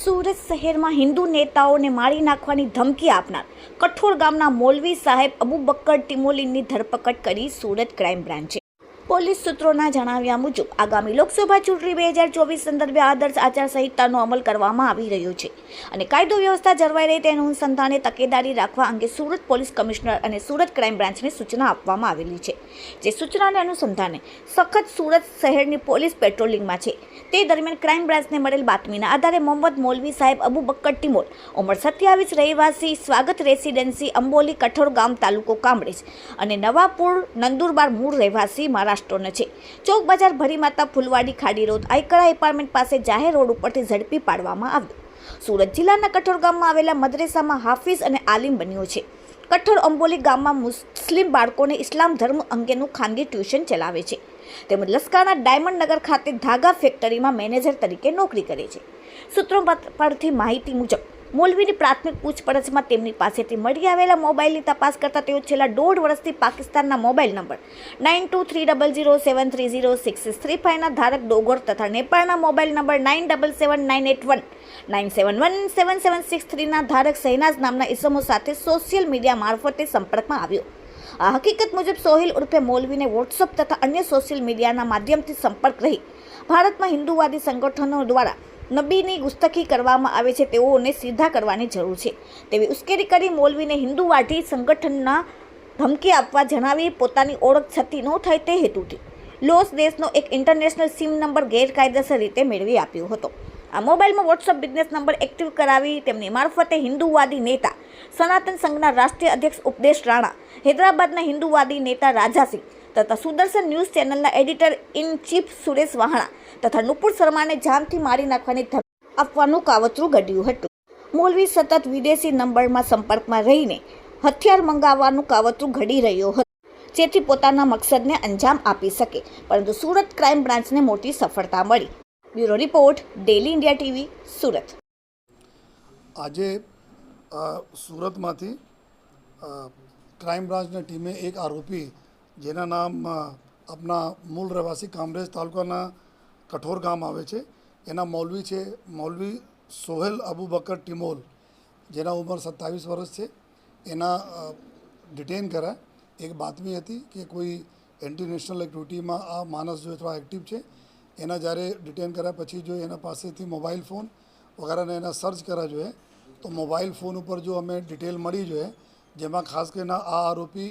સુરત શહેરમાં હિન્દુ નેતાઓને મારી નાખવાની ધમકી આપનાર કઠોર ગામના મૌલવી સાહેબ અબુબક્કર ટિમોલીની ધરપકડ કરી સુરત ક્રાઇમ બ્રાન્ચે. પોલીસ સૂત્રોના જણાવ્યા મુજબ, આગામી લોકસભા ચૂંટણી બે હજાર ચોવીસ સંદર્ભે આદર્શ આચારસંહિતાનો અમલ કરવામાં આવી રહ્યો છે અને કાયદો વ્યવસ્થા જળવાઈ રહે તેનું અનુસંધાને તકેદારી રાખવા અંગે સુરત પોલીસ કમિશનર અને સુરત ક્રાઇમ બ્રાન્ચને સૂચના આપવામાં આવેલી છે. જે સૂચનાને અનુસંધાને સખત સુરત શહેરની પોલીસ પેટ્રોલિંગમાં છે. તે દરમિયાન ક્રાઇમ બ્રાન્ચને મળેલ બાતમીના આધારે મોહમ્મદ મૌલવી સાહેબ અબુ બક્કર ટિમોલ ઉંમર સત્યાવીસ, રહેવાસી, સ્વાગત રેસિડેન્સી, અંબોલી, કઠોર ગામ તાલુકો કામરેજ અને નવાપુર, નંદુરબાર મૂળ રહેવાસી મહારાષ્ટ્રનો છે. ચોક બજાર ભરીમાતા ફૂલવાડી ખાડી રોડ આઈકળા એપાર્ટમેન્ટ પાસે જાહેર રોડ ઉપરથી ઝડપી પાડવામાં આવ્યો. સુરત જિલ્લાના કઠોર ગામમાં આવેલા મદ્રેસામાં હાફિઝ અને આલિમ બન્યો છે. કઠોર અંબોલી ગામમાં મુસ્લિમ બાળકોને ઇસ્લામ ધર્મ અંગેનું ખાનગી ટ્યુશન ચલાવે છે. તેમજ લસકાના ડાયમંડ નગર ખાતે ધાગા ફેક્ટરીમાં મેનેજર તરીકે નોકરી કરે છે. સૂત્રો પર- પરથી માહિતી મુજબ મોલવીની પ્રાથમિક પૂછપરછમાં તેમની પાસેથી મળી આવેલા મોબાઈલની તપાસ કરતા તેઓ છેલ્લા દોઢ વર્ષથી પાકિસ્તાનના mobile number nine two three double zero seven three zero six three ફાઇવના ધારક ડોગર તથા નેપાળના mobile number nine double seven nine eight one nine seven one seven seven six થ્રીના ધારક સહેનાઝ નામના ઇસમો સાથે સોશિયલ મીડિયા મારફતે સંપર્કમાં આવ્યો. આ હકીકત મુજબ સોહિલ ઉર્ફે મોલવીને વોટ્સઅપ તથા અન્ય સોશિયલ મીડિયાના માધ્યમથી સંપર્ક રહી. ભારતમાં હિન્દુવાદી સંગઠનો દ્વારા નબીની ગુસ્તખી કરવામાં આવે છે તેઓને સીધા કરવાની જરૂર છે. તેવી ઉશ્કેરી કરી મોલવીને હિન્દુવાદી સંગઠનના ધમકી આપવા જણાવી પોતાની ઓળખ છતી ન થાય તે હેતુથી લોસ દેશનો એક ઇન્ટરનેશનલ સિમ નંબર ગેરકાયદેસર રીતે મેળવી આપ્યો હતો. આ મોબાઈલમાં વોટ્સઅપ બિઝનેસ નંબર એક્ટિવ કરાવી તેમની મારફતે હિન્દુવાદી નેતા સનાતન સંઘના રાષ્ટ્રીય અધ્યક્ષ ઉપદેશ રાણા, હૈદરાબાદના હિન્દુવાદી નેતા રાજાસિંહ તથા સુદર્શન ન્યૂઝ ચેનલના editor in chief Suresh Vahana તથા નુપુર શર્માને જાનથી મારી નાખવાની ધમકી આપવાનું કાવતરું ઘડ્યું હતું. મોલવી સતત વિદેશી નંબરમાં સંપર્કમાં રહીને હથિયાર મંગાવવાનું કાવતરું ઘડી રહ્યો હતો. જેથી પોતાના મકસદને અંજામ આપી શકે, પરંતુ સુરત ક્રાઇમ બ્રાન્ચને મોટી સફળતા મળી. Bureau report, daily India TV, Surat. આજે સુરતમાંથી ક્રાઇમ બ્રાન્ચની ટીમે એક આરોપી જેના નામ આપના મૂળ રહેવાસી કામરેજ તાલુકાના કઠોર ગામ આવે છે. એના મૌલવી છે, મૌલવી સોહેલ અબુબકર ટિમોલ, જેના ઉંમર સત્તાવીસ વર્ષ છે. એના ડિટેન કર્યા. એક બાતમી હતી કે કોઈ એન્ટી નેશનલ એક્ટિવિટીમાં આ માણસ જો થોડા એક્ટિવ છે, એના જ્યારે ડિટેન કર્યા, પછી જો એના પાસેથી મોબાઈલ ફોન વગેરેને એના સર્ચ કર્યા જોઈએ, તો મોબાઈલ ફોન ઉપર જો અમે ડિટેલ મળી જોઈએ, જેમાં ખાસ કરીને આ આરોપી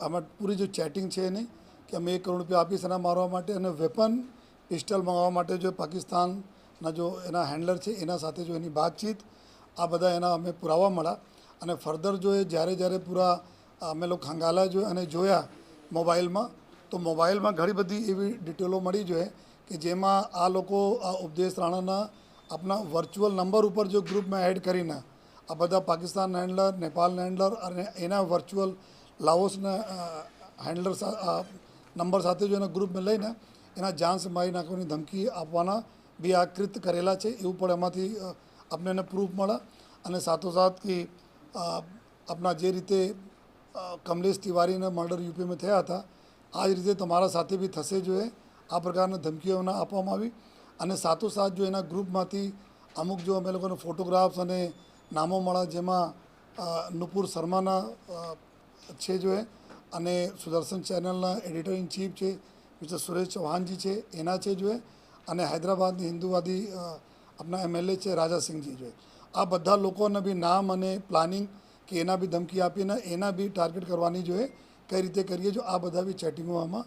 આમાં પૂરી જો ચેટિંગ છે એની કે અમે એક કરોડ રૂપિયા આપીશ એના મારવા માટે અને વેપન પિસ્ટલ મંગાવવા માટે જો પાકિસ્તાનના જો એના હેન્ડલર છે, એના સાથે જો એની વાતચીત, આ બધા એના અમે પુરાવા મળ્યા. અને ફર્ધર જો એ જ્યારે જ્યારે પૂરા અમે લોકો ખંગાલા જો અને જોયા મોબાઈલમાં, તો મોબાઈલમાં ઘણી બધી એવી ડિટેલો મળી જોઈએ કે જેમાં આ લોકો, આ ઉપદેશ રાણાના આપણા વર્ચ્યુઅલ નંબર ઉપર જો ગ્રુપમાં એડ કરીને આ બધા પાકિસ્તાન હેન્ડલર નેપાલ હેન્ડલર અને એના વર્ચ્યુઅલ લાઓસના હેન્ડલર નંબર સાથે જો એના ગ્રુપમાં લઈને એના જાન્સ મારી નાખવાની ધમકી આપવાના બી આ કૃત કરેલા છે, એવું પણ એમાંથી આપણે એને પ્રૂફ મળે. અને સાથોસાથ કે આપના જે રીતે કમલેશ તિવારીના મર્ડર યુપીમાં થયા હતા, આ જ રીતે તમારા સાથે બી થશે જોઈએ આ પ્રકારની ધમકીઓ એમને આપવામાં આવી. અને સાથોસાથ જો એના ગ્રુપમાંથી અમુક જો અમે લોકોને ફોટોગ્રાફ્સ અને નામો મળ્યા, જેમાં નુપુર શર્માના છે જો અને સુદર્શન ચેનલના એડિટર ઇન ચીફ છે, મિસ્ટર સુરેશ ચૌહાણજી છે, એના છે જો અને હૈદરાબાદની હિન્દુવાદી આપણા એમએલએ છે, રાજાસિંહજી એ. આ બધા લોકોને બી નામ અને પ્લાનિંગ કે એના બી ધમકી આપીને એના બી ટાર્ગેટ કરવાની જોઈએ કઈ રીતે કરીએ જો આ બધા બી ચેટિંગો આમાં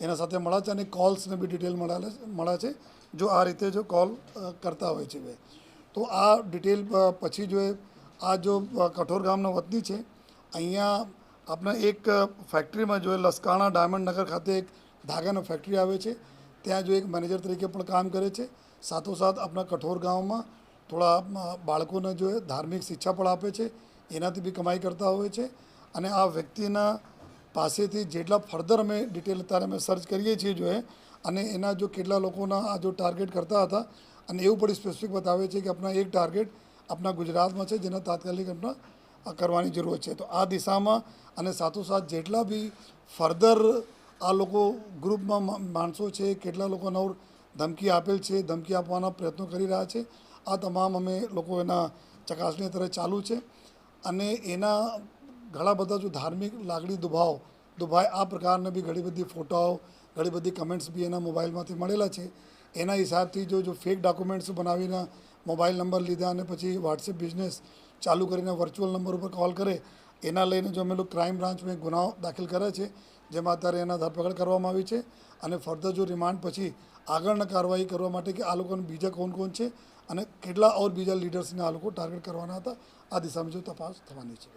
એના સાથે મળ્યા છે અને કોલ્સને બી ડિટેલ મળ્યા છે, જો આ રીતે જો કોલ કરતા હોય છે તો આ ડિટેલ પછી જો આ જો કઠોર ગામના વતની છે, અહીંયા આપણે એક ફેક્ટરીમાં જો લસકાણા ડાયમંડ નગર ખાતે એક ધાગાનો ફેક્ટરી આવે છે, ત્યાં જો એક મેનેજર તરીકે પણ કામ કરે છે. સાથોસાથ આપણા કઠોર ગામમાં થોડા બાળકોને જો ધાર્મિક શિક્ષા પણ આપે છે, એનાથી બી કમાઈ કરતા હોય છે. અને આ વ્યક્તિના પાસેથી જેટલા ફર્ધર અમે ડિટેલ અત્યારે અમે સર્ચ કરીએ છીએ જો અને એના જો કેટલા લોકોના આ જો ટાર્ગેટ કરતા હતા, અને એવું પણ સ્પેસિફિક બતાવે છે કે આપણા એક ટાર્ગેટ આપણા ગુજરાતમાં છે, જેના તાત્કાલિક આપણા કરવાની જરૂર છે. તો આ દિશામાં અને સાથોસાથ જેટલા બી ફર્ધર આ લોકો ગ્રુપમાં માણસો છે, કેટલા લોકો નવ ધમકી આપેલ છે, ધમકી આપવાના પ્રયત્નો કરી રહ્યા છે, આ તમામ અમે લોકો એના ચકાસણી અત્યારે ચાલુ છે. અને એના ઘણા બધા જો ધાર્મિક લાગણી દુભાવ, દુભાય આ પ્રકારના બી ઘણી બધી ફોટાઓ, ઘણી બધી કમેન્ટ્સ બી એના મોબાઈલમાંથી મળેલા છે. એના હિસાબથી જો જો ફેક ડોક્યુમેન્ટ્સ બનાવીને મોબાઈલ નંબર લીધા અને પછી વોટ્સએપ બિઝનેસ ચાલુ કરીને વર્ચ્યુઅલ નંબર ઉપર કોલ કરે એના લઈને જો અમે લોકો ક્રાઇમ બ્રાન્ચમાં ગુનાઓ દાખલ કરે છે જેમાં અત્યારે એના ધરપકડ કરવામાં આવી છે અને ફર્ધર જો રિમાન્ડ પછી આગળના કાર્યવાહી કરવા માટે કે આ લોકોને બીજા કોણ કોણ છે અને કેટલા ઓર બીજા લીડર્સને આ લોકો ટાર્ગેટ કરવાના હતા આ દિશામાં જો તપાસ થવાની છે?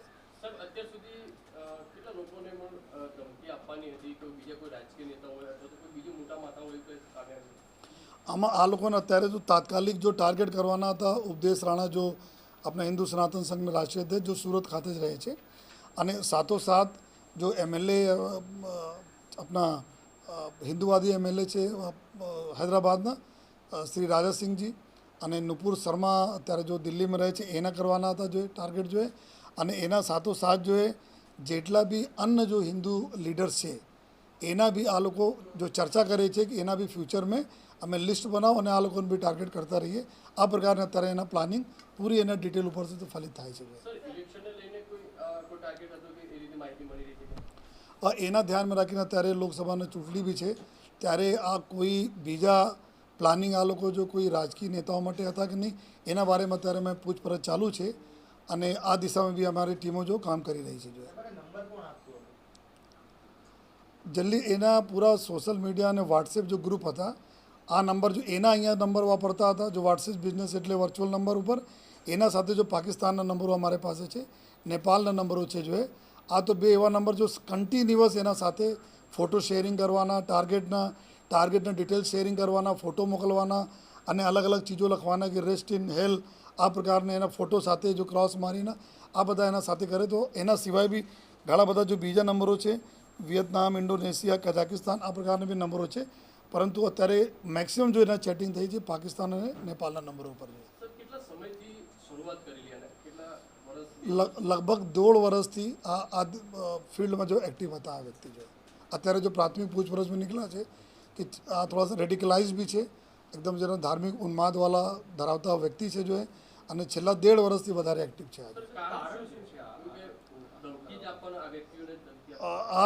આમાં આ લોકોને અત્યારે જો તાત્કાલિક જો ટાર્ગેટ કરવાના હતા ઉપદેશ રાણા જો આપણા હિન્દુ સનાતન સંઘના રાષ્ટ્રીય અધ્યક્ષ જો સુરત ખાતે જ રહે છે. અને સાથોસાથ જો એમએલએ આપણા હિન્દુવાદી એમએલએ છે હૈદરાબાદના શ્રી રાજાસિંહજી અને નુપુર શર્મા અત્યારે જો દિલ્હીમાં રહે છે, એના કરવાના હતા જોઈએ ટાર્ગેટ જોઈએ અને એના સાથોસાથ જોઈએ જેટલા બી અન્ય જો હિન્દુ લીડર્સ છે, એના બી આ લોકો જો ચર્ચા કરે છે કે એના બી ફ્યુચરમાં અમે લિસ્ટ બનાવો અને આ લોકોને બી ટાર્ગેટ કરતા રહીએ. આ પ્રકારના અત્યારે એના પ્લાનિંગ પૂરી એના ડિટેલ ઉપરથી તો ફલિત થાય છે સર ઇલેક્શનને લઈને કોઈ અ, કોઈ ટાર્ગેટ હતો કે એ રીતે માહિતી મળી રહી હતી અ, એના ધ્યાનમાં રાખીને અત્યારે લોકસભાની ચૂંટણી બી છે. ત્યારે આ કોઈ બીજા પ્લાનિંગ આ લોકો જો કોઈ રાજકીય નેતાઓ માટે હતા કે નહીં એના બારેમાં અત્યારે મેં પૂછપરછ ચાલુ છે. અને આ દિશામાં બી અમારી ટીમો જો કામ કરી રહી છે જો. જલ્દી એના પૂરા સોશિયલ મીડિયા અને વોટ્સએપ જો ગ્રુપ હતા આ નંબર જો એના અહીંયા નંબર વાપરતા હતા, જો વોટ્સએપ બિઝનેસ એટલે વર્ચ્યુઅલ નંબર ઉપર, એના સાથે જો પાકિસ્તાનના નંબરો અમારી પાસે છે, નેપાળના નંબરો છે જો આ તો બે એવા નંબર જો કન્ટિન્યુઅસ એના સાથે ફોટો શેરિંગ કરવાના ટાર્ગેટના ટાર્ગેટના ડિટેલ્સ શેરિંગ કરવાના ફોટો મોકલવાના અને અલગ અલગ ચીજો લખવાના કે રેસ્ટ ઇન હેલ આ પ્રકારના એના ફોટો સાથે જો ક્રોસ મારીને આ બધા એના સાથે કરે તો એના સિવાય બી ઘણા બધા જો બીજા નંબરો છે, વિયેતનામ, ઇન્ડોનેશિયા, કઝાકિસ્તાન, આ પ્રકારના બી નંબરો છે. પરંતુ અત્યારે મેક્સિમમ જો એના ચેટિંગ થઈ છે પાકિસ્તાન અને નેપાળના નંબરો ઉપર છે. લગભગ દોઢ વર્ષથી આ આ ફિલ્ડમાં જો એક્ટિવ હતા આ વ્યક્તિ જો. અત્યારે જો પ્રાથમિક પૂછપરછમાં નીકળ્યા છે કે આ થોડા રેડિકલાઇઝ બી છે એકદમ જેનો ધાર્મિક ઉન્માદવાલા ધરાવતા વ્યક્તિ છે જો એ અને છેલ્લા દેઢ વર્ષથી વધારે એક્ટિવ છે આ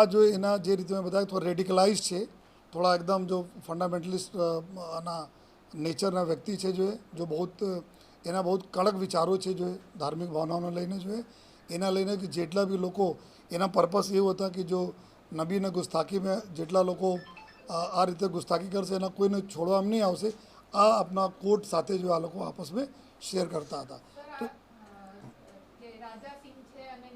જ. એના જે રીતે મેં બતાવ્યું થોડા રેડિકલાઇઝ છે થોડા એકદમ જો ફંડામેન્ટલિસ્ટ આના નેચરના વ્યક્તિ છે જો જો બહુ એના બહુ કડક વિચારો છે જો, ધાર્મિક ભાવનાઓને લઈને જો, એના લઈને કે જેટલા બી લોકો, એના પર્પસ એવું હતા કે જો નબીને ગુસ્તાખીમાં જેટલા લોકો આ રીતે ગુસ્તાખી કરશે, એના કોઈને છોડવા એમ નહીં આવશે, આ આપણા કોર્ટ સાથે જો આ લોકો આપસમાં શેર કરતા હતા. જે રાજા સિંહ છે અને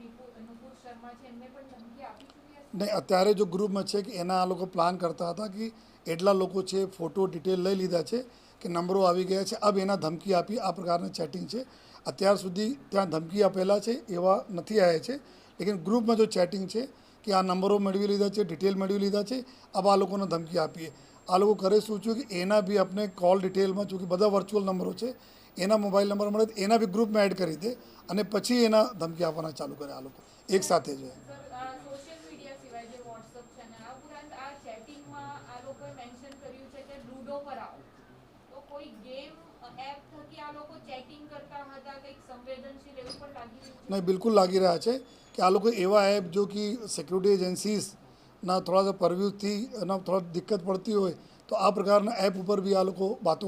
શર્મા છે, એમને પણ ધમકી આપી નહીં, અત્યારે જો ગ્રુપમાં છે કે એના આ લોકો પ્લાન કરતા હતા કે એટલા લોકો છે ફોટો ડિટેલ લઈ લીધા છે કે નંબરો આવી ગયા છે. અબ એના ધમકી આપી, આ પ્રકારની ચેટિંગ છે. અત્યાર સુધી ત્યાં ધમકી આપેલા છે એવા નથી આવ્યા છે. લેકિન ગ્રુપમાં જો ચેટિંગ છે કે આ નંબરો મેળવી લીધા છે ડિટેલ મેળવી લીધા છે, અબ આ લોકોને ધમકી આપીએ. આ લોકો કરે શું છું કે એના બી આપણે કોલ ડિટેલમાં જો બધા વર્ચ્યુઅલ નંબરો છે, એના મોબાઈલ નંબર મળે એના બી ગ્રુપમાં એડ કરી દે અને પછી એના ધમકી આપવાના ચાલુ કરે આ લોકો. એક સાથે જ સર આ સોશિયલ મીડિયા સિવાય જે વોટ્સઅપ છે અને આ ઉપરાંત આ ચેટિંગમાં આ લોકોએ મેન્શન કર્યું છે કે લૂડો પર આવો તો નહીં, બિલકુલ લાગી રહ્યા છે કે આ લોકો એવા એપ જો કે સિક્યુરિટી એજન્સીસના થોડા પરવ્યુથી એના થોડા દિક્કત પડતી હોય તો આ પ્રકારના એપ ઉપર બી આ લોકો વાતો